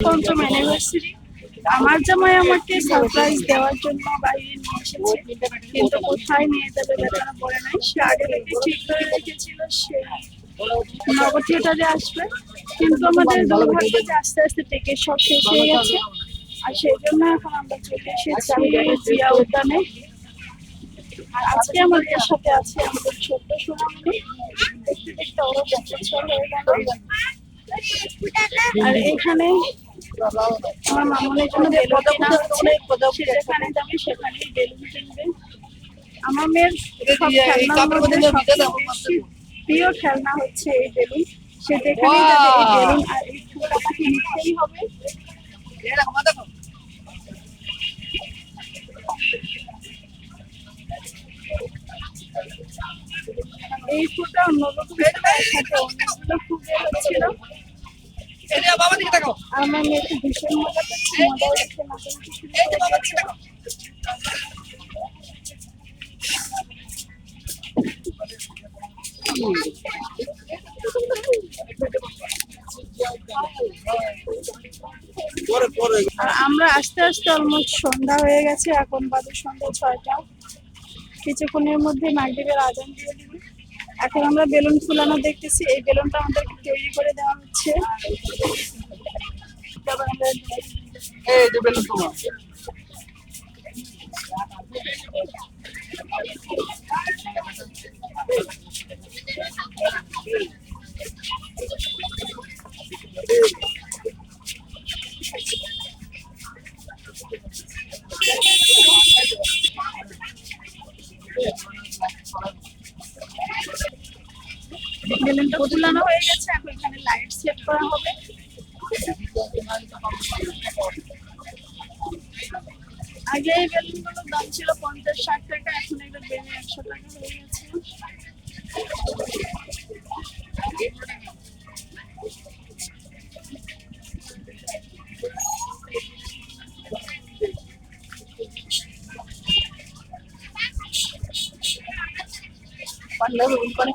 পঞ্চম অ্যানিভার্সারি আমার জামাই আমাকে সারপ্রাইজ দেওয়ার জন্য বাইরে নিয়ে এসেছে। কিন্তু কোথায় নিয়ে যাবে বেচারা বলে নাই। সে আগে থেকে ঠিক করে রেখেছিল, সে নগর থিয়েটারে আসবে। কিন্তু আমাদের দুর্ভাগ্য যে আস্তে আস্তে টিকিট সব শেষ হয়ে গেছে। আর সেই জন্য এখন আমরা চলে এসেছি জিয়া উদ্যানে। আজকে আমাদের সাথে আছে আমাদের ছোট্ট সোনামণি। দেখতে দেখতে ওরও হয়ে গেল। আর এখানে আমার মামনের জন্য বেলুন কেনা হচ্ছে সে যেখানে যাবে সেখানেই বেলুন কিনবে আমার মেয়ের প্রিয় খেলনা হচ্ছে এই বেলুন সে যেখানে যাবে এই বেলুন আর এই তাকে নিতেই হবে এই ফুলটা অন্যরকম সাথে অনেকগুলো ফুল বের হচ্ছিল বাবা দিকে তাকাও। আর আমার ভীষণ মজা করছে মজা হচ্ছে শুরু আস্তে আস্তে অলমোস্ট সন্ধ্যা হয়ে গেছে এখন বাজে সন্ধ্যা ছয়টা। কিছুক্ষণের মধ্যে মাগরীবের আজান দিয়ে দিবে। এখন আমরা বেলুন ফুলানো দেখতেছি এই বেলুনটা আমাদেরকে তৈরি করে দেওয়া হচ্ছে এই হয়ে গেছে লাইট সেট করা হবে। আগে এই বেলুনগুলোর দাম ছিল পঞ্চাশ ষাট টাকা, এখন এগুলো বেড়ে একশো টাকা হয়ে গেছে। পারলে রুল করে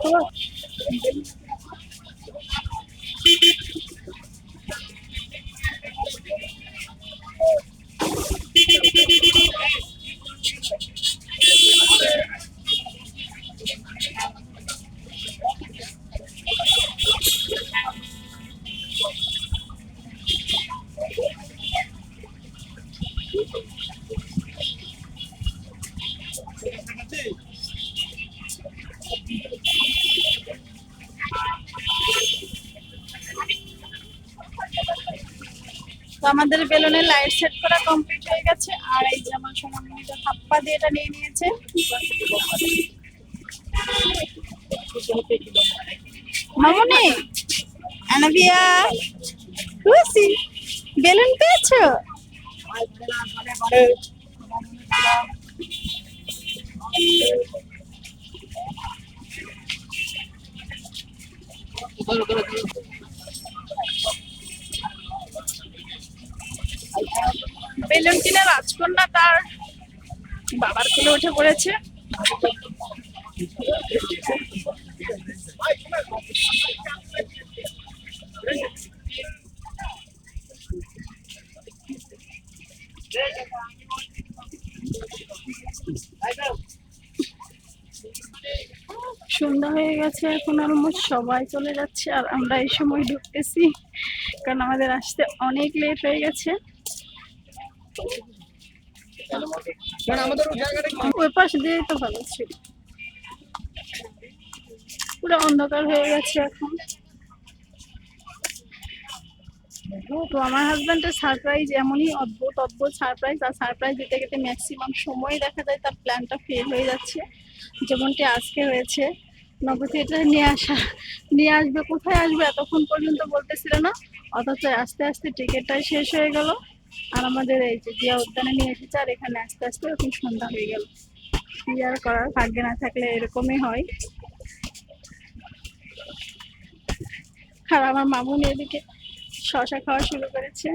তো আমাদের বেলুনের লাইট সেট করা কমপ্লিট হয়ে গেছে। আর এই যে আমার সোনামণিটা থাপ্পা দিয়ে এটা নিয়ে নিয়েছে। মামুনি, আনাবিয়া, খুশি, বেলুন পেয়েছ? বেলুন কিনে রাজকন্যা তার বাবার কোলে উঠে পড়েছে। সন্ধ্যা হয়ে গেছে, এখন অলমোস্ট সবাই চলে যাচ্ছে, আর আমরা এই সময় ঢুকতেছি, কারণ আমাদের আসতে অনেক লেট হয়ে গেছে। পুরো অন্ধকার হয়ে গেছে এখন। তো আমার হাজবেন্ডের সারপ্রাইজ এমনই অদ্ভুত অদ্ভুত সারপ্রাইজ আর সারপ্রাইজ দিতে গেতে ম্যাক্সিমাম সময় দেখা যায়, তার প্ল্যানটা ফেল হয়ে যাচ্ছে। যেমনটি আজকে হয়েছে। নগর থিয়েটারে নিয়ে আসা, নিয়ে আসবে, কোথায় আসবে এতক্ষণ পর্যন্ত বলতেছিল না। অথচ আস্তে আস্তে টিকিটটাই শেষ হয়ে গেল। আর আমাদের এই যে জিয়া উদ্যানে নিয়ে এসেছে, আর এখানে আস্তে আস্তে খুব সন্ধ্যা হয়ে গেল। কি আর করার, ভাগ্যে না থাকলে এরকমই হয়। আর আমার মামুন এদিকে শশা খাওয়া শুরু করেছে।